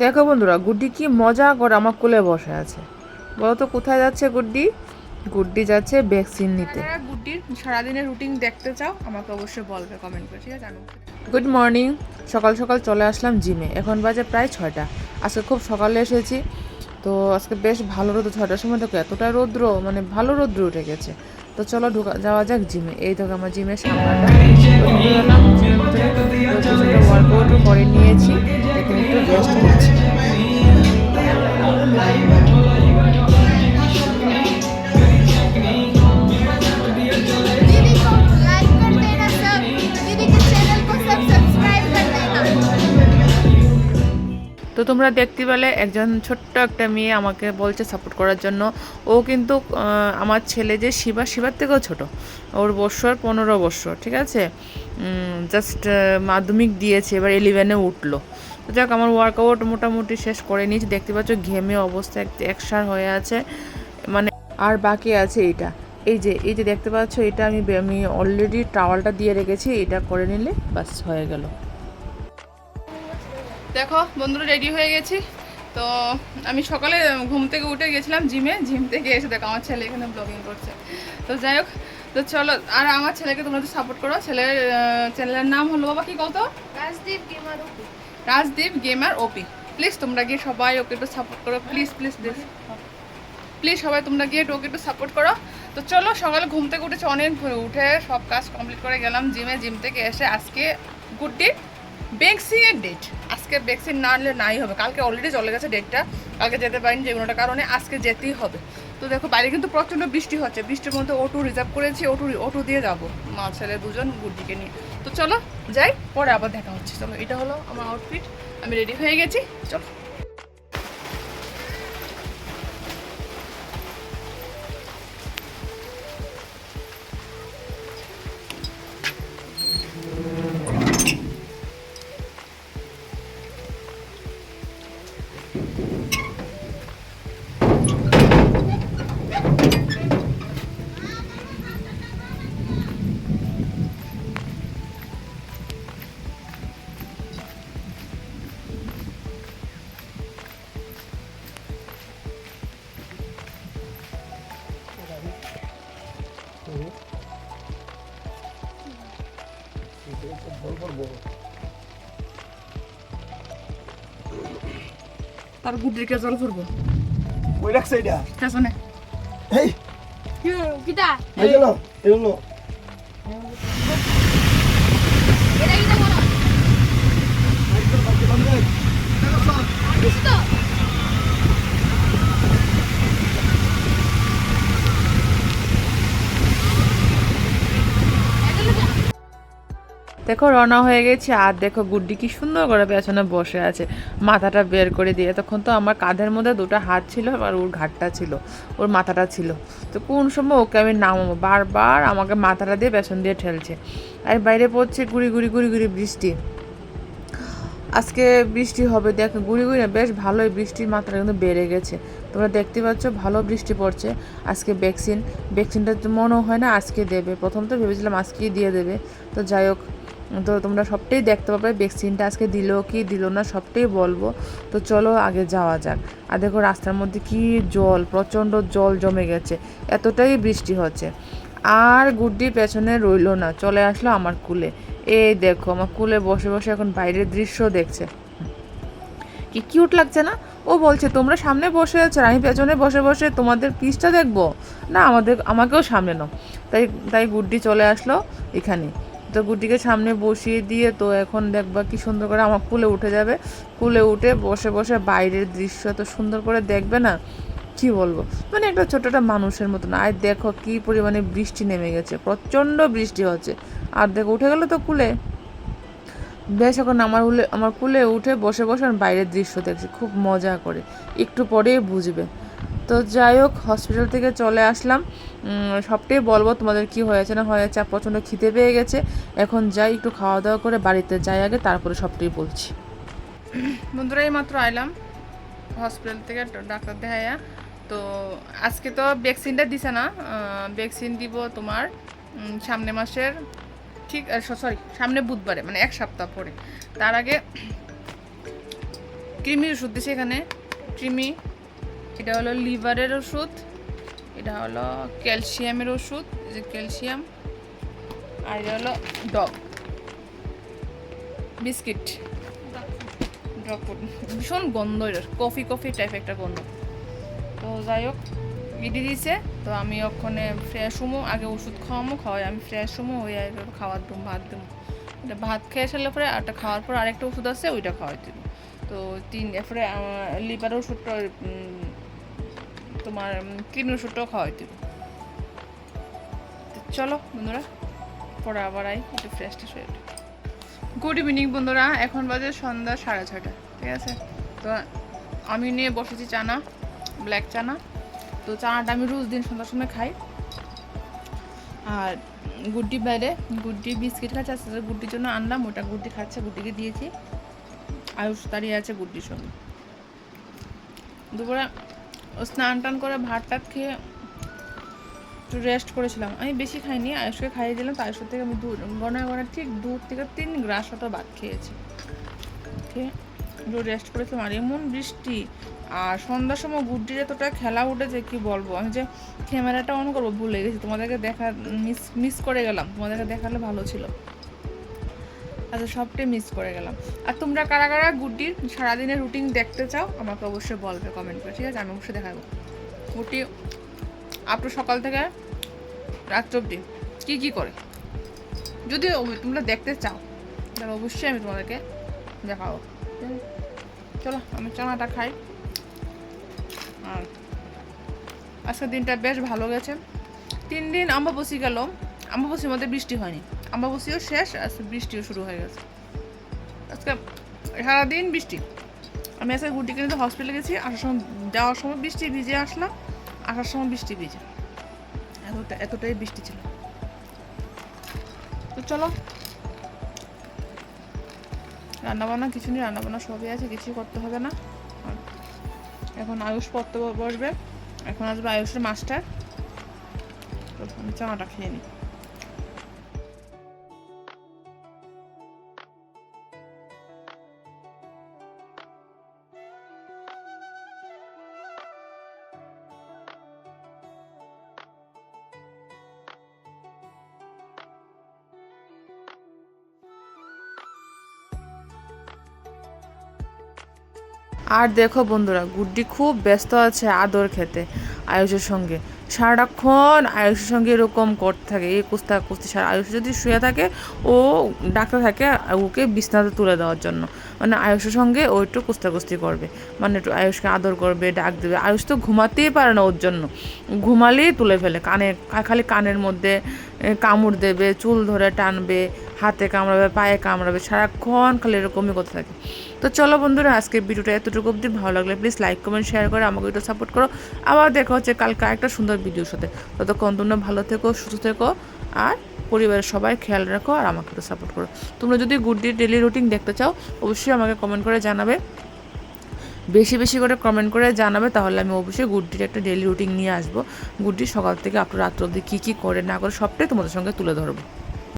দেখো বন্ধুরা গুড্ডি কি মজা করে আমার কোলে বসে আছে। বলো তো কোথায় যাচ্ছে গুড্ডি? গুড্ডি যাচ্ছে ভ্যাকসিন নিতে। যারা গুড্ডির সারাদিনের রুটিন দেখতে চাও আমাকে অবশ্যই বলবে কমেন্ট করে ঠিক আছে? গুড মর্নিং সকাল সকাল চলে আসলাম জিমে। এখন বাজে প্রায় ছয়টা। আজকে খুব সকালে এসেছি। তো আজকে বেশ ভালো রোদ। ছয়টার সময় দেখো এতটা রৌদ্র মানে ভালো রৌদ্র উঠে গেছে। তো চলো ঢুকা যাওয়া যাক জিমে। এই দেখো আমার জিমের সামনাটা। ভিতরে করে নিয়েছি। এখন একটু রেস্ট করছি তোমরা দেখতে পেলে একজন ছোট্ট একটা মেয়ে আমাকে বলছে সাপোর্ট করার জন্য। ও কিন্তু আমার ছেলে যে শিবা, শিবার থেকেও ছোট। ওর বৎসর পনেরো বৎসর ঠিক আছে? জাস্ট মাধ্যমিক দিয়েছে, এবার ইলেভেনে উঠল। তো যাক, আমার ওয়ার্কআউট মোটামুটি শেষ করে নিয়েছি। দেখতে পাচ্ছ, ঘেমে অবস্থা এক- একসার হয়ে আছে। মানে আর বাকি আছে এইটা এই যে এই যে দেখতে পাচ্ছ, এটা আমি আমি অলরেডি টাওয়ালটা দিয়ে রেখেছি, এটা করে নিলে বাস হয়ে গেল। দেখো বন্ধুরা রেডি হয়ে গেছি। তো আমি সকালে ঘুম থেকে উঠে গেছিলাম জিমে। জিম থেকে এসে দেখো আমার ছেলে এখানে ব্লগিং করছে। তো যাই হোক তো চলো আর আমার ছেলেকে তোমরা তো সাপোর্ট করো। ছেলের চ্যানেলের নাম হলো বাবা কি কত Rajdeep gamer OP. Rajdeep gamer OP. Please তোমরা গিয়ে সবাই ওকে একটু সাপোর্ট করো। প্লিজ প্লিজ প্লিজ প্লিজ সবাই তোমরা গিয়ে ওকে একটু সাপোর্ট করো। তো চলো সকালে ঘুম থেকে উঠেছে অনেক উঠে সব কাজ কমপ্লিট করে গেলাম জিমে। জিম থেকে এসে আজকে গুড ডে ভ্যাকসিনের ডেট আজকে ভ্যাকসিন না আনলে নাই হবে। কালকে অলরেডি চলে গেছে ডেটটা কালকে যেতে পারিনি যে কোনোটা কারণে আজকে যেতেই হবে। তো দেখো, বাইরে কিন্তু প্রচণ্ড বৃষ্টি হচ্ছে। বৃষ্টির মধ্যে অটো রিজার্ভ করেছি অটো অটো দিয়ে যাব। মা, ছেলে দুজন গুড্ডিকে নিয়ে। তো চলো, যাই, পরে আবার দেখা হচ্ছে। চলো, এটা হলো আমার আউটফিট আমি রেডি হয়ে গেছি। চলো। তার গুড্ডিকে জল ফুরবো? ওই রাখছে এটা। পেছনে এই কিটা এই চলো এগুলো এটা কিটা বলো? দেখো রওনা হয়ে গেছি, আর দেখো গুড্ডি কি সুন্দর করে পেছনে বসে আছে। মাথাটা বের করে দিয়ে তখন তো আমার কাঁধের মধ্যে দুটো হাত ছিল আর ওর ঘাটটা ছিল, ওর মাথাটা ছিল। তো কোন সময় ওকে আমি নামাবো? বারবার আমাকে মাথাটা দিয়ে পেছন দিয়ে ঠেলছে। আর বাইরে পড়ছে গুড়ি গুড়ি গুড়ি গুড়ি বৃষ্টি। আজকে বৃষ্টি হবে, দেখো, গুড়ি গুড়ি বেশ ভালোই বৃষ্টির মাত্রা কিন্তু বেড়ে গেছে। তোমরা দেখতে পাচ্ছ, ভালো বৃষ্টি পড়ছে। আজকে ভ্যাকসিন, ভ্যাকসিনটা তো মনে হয় না, আজকে দেবে। প্রথম তো ভেবেছিলাম আজকেই দিয়ে দেবে। তো যাই হোক তো তোমরা সবটাই দেখতে পাবে ভ্যাকসিনটা আজকে দিল কি দিল না সবটাই বলব। তো চলো আগে যাওয়া যাক। আর দেখো রাস্তার মধ্যে কি জল, প্রচণ্ড জল জমে গেছে, এতটাই বৃষ্টি হচ্ছে। আর গুড্ডি পেছনে রইল না, চলে আসলো আমার কুলে। এই দেখো আমার কুলে বসে বসে এখন বাইরের দৃশ্য দেখছে। কি কিউট লাগছে না? ও বলছে, তোমরা সামনে বসে আছো আমি পেছনে বসে বসে তোমাদের পিসটা দেখব? না, আমাদের, আমাকেও সামনে নাও। তাই তাই গুড্ডি চলে আসলো এখানে। তো গুটিকে সামনে বসিয়ে দিয়ে তো এখন দেখবা কি সুন্দর করে আমার কুলে উঠে যাবে। কুলে উঠে বসে বসে বাইরের দৃশ্য এত সুন্দর করে দেখবে না? কি বলব? মানে একটা ছোটটা মানুষের মতন। আর দেখো কি পরিমাণে বৃষ্টি নেমে গেছে। প্রচণ্ড বৃষ্টি হচ্ছে। আর দেখো, উঠে গেলো তো কুলে। বেশ, এখন আমার উলে, আমার কুলে উঠে বসে বসে বাইরের দৃশ্য দেখছি। খুব মজা করে। একটু পরেই বুঝবে। তো যাই হোক হসপিটাল থেকে চলে আসলাম। সবটাই বলব তোমাদের কি হয়েছে না হয়েছে প্রচণ্ড খিদে পেয়ে গেছে। এখন যাই, একটু খাওয়া দাওয়া করে বাড়িতে যাই আগে, তারপরে সবটাই বলছি। বন্ধুরা এই মাত্র আইলাম হসপিটাল থেকে ডাক্তার দেখাইয়া। তো আজকে তো ভ্যাকসিনটা দিছে না ভ্যাকসিন দিব তোমার সামনে মাসের, ঠিক সরি সামনে বুধবারে মানে এক সপ্তাহ পরে। তার আগে, কৃমির ওষুধ দিছে এখানে, কৃমি এটা হলো লিভারের ওষুধ, এটা হলো ক্যালসিয়ামের ওষুধ যে ক্যালসিয়াম, আর এটা হলো ডগ। বিস্কিট। ড্রপ ভীষণ গন্ধ এটার, কফি কফি টাইপ একটা গন্ধ। তো যাই হোক ইডি দিছে তো আমি ওখানে ফ্রেশ হমো আগে ওষুধ খাওয়ামো খাওয়াই, আমি ফ্রেশ হমো আর খাওয়ার দেবো, ভাত দেবো। এটা ভাত খেয়ে সারলে পরে আর একটা খাওয়ার পর আরেকটা ওষুধ আছে, ওইটা খাওয়াই দেবো। তো তিন, এরপরে লিভার ওষুধটা তোমার কিডনি ওষুধটাও খাওয়াই দেবো। চলো বন্ধুরা, পরে আবার আই, একটু ফ্রেশ ট্রেশ হয়ে গুড ইভিনিং বন্ধুরা, এখন বাজে সন্ধ্যা সাড়ে ছটা ঠিক আছে? তো আমি নিয়ে বসেছি চানা ব্ল্যাক চানা। তো চানাটা আমি রোজ দিন সন্ধ্যার সময় খাই। আর গুড্ডি বাইরে, গুড্ডি বিস্কিট খাচ্ছে আস্তে গুড্ডির জন্য আনলাম, ওটা গুড্ডি খাচ্ছে, গুড্ডিকে দিয়েছি। আয়ুষ দাঁড়িয়ে আছে গুড্ডির সঙ্গে। দুপুরে স্নান টান করে ভাত টাত খেয়ে একটু রেস্ট করেছিলাম। আমি বেশি খাইনি, আয়ুষকে খাইয়ে দিলাম, তো আয়ুষের থেকে আমি দু, গনায় গনায় ঠিক দু থেকে তিন গ্রাস মতো ভাত খেয়েছি। খেয়ে একটু রেস্ট করেছিলাম, আর এমন বৃষ্টি, আর সন্ধ্যার সময় গুড্ডির এতটা খেলা উঠেছে, কি বলব? আমি যে ক্যামেরাটা অন করব, ভুলে গেছি। তোমাদেরকে দেখা মিস মিস করে গেলাম, তোমাদেরকে দেখালে ভালো ছিল। আচ্ছা সবটাই মিস করে গেলাম। আর তোমরা কারা কারা গুড্ডির সারাদিনের রুটিন দেখতে চাও, আমাকে অবশ্যই বলবে কমেন্ট করে, ঠিক আছে? আমি অবশ্যই দেখাবো। গুড্ডি আপনি সকাল থেকে রাত্র অবধি কী কী করে? যদি তোমরা দেখতে চাও, তাহলে অবশ্যই আমি তোমাদেরকে দেখাবো। চলো, আমি চানাটা খাই। আর আজকের দিনটা বেশ ভালো গেছে। তিন দিন আম্বাবসি গেল। আম্বাবসির মধ্যে বৃষ্টি হয়নি। আম্বাবসিও শেষ আজকে বৃষ্টিও শুরু হয়ে গেছে। আজকে সারাদিন বৃষ্টি। আমি আজকে গুটিকে নিতে হসপিটালে গেছি, আসার সময়, যাওয়ার সময় বৃষ্টি ভিজে আসলাম, আসার সময় বৃষ্টি ভিজে। এতটা, এতটাই বৃষ্টি ছিল। তো চলো। রান্নাবান্না কিছু নেই, রান্নাবান্না সবই আছে, কিছুই করতে হবে না। এখন আয়ুষ পড়তে বসবে। এখন আসবে আয়ুষের মাস্টার তো আমি চানাটা খেয়ে নিই। আর দেখো বন্ধুরা, গুড্ডি খুব ব্যস্ত আছে আদর খেতে, আয়ুষের সঙ্গে। সারাক্ষণ আয়ুষের সঙ্গে এরকম করতে থাকে, এই কুস্তা কুস্তি সারা আয়ুষ যদি শুয়ে থাকে, ও ডাকতে থাকে ওকে বিছনাতে তুলে দেওয়ার জন্য। মানে আয়ুষের সঙ্গে ও একটু কুস্তা কুস্তি করবে মানে একটু আয়ুষকে আদর করবে, ডাক দেবে। আয়ুষ তো ঘুমাতেই পারে না ওর জন্য। ঘুমালেই তুলে ফেলে, কানে খালি কানের মধ্যে কামড় দেবে, চুল ধরে টানবে হাতে কামড়াবে, পায়ে কামড়াবে, সারাক্ষণ খালি এরকমই করতে থাকে। তো চলো বন্ধুরা আজকে ভিডিওটা এতটুকু অবধি। ভালো লাগলে প্লিজ লাইক কমেন্ট শেয়ার করে আমাকে একটু সাপোর্ট করো। আবার দেখা হচ্ছে কালকে একটা সুন্দর ভিডিওর সাথে। ততক্ষণ তোমরা ভালো থেকো, সুস্থ থেকো, আর পরিবারের সবাই খেয়াল রাখো আর আমাকে একটু সাপোর্ট করো। তোমরা যদি গুড্ডির ডেলি রুটিন দেখতে চাও, অবশ্যই আমাকে কমেন্ট করে জানাবে। বেশি বেশি করে কমেন্ট করে জানাবে, তাহলে আমি অবশ্যই গুড্ডির একটা ডেলি রুটিন নিয়ে আসব। গুড্ডি সকাল থেকে আপনার রাত্র অবধি কী কী করে না করে সবটাই তোমাদের সঙ্গে তুলে ধরবো।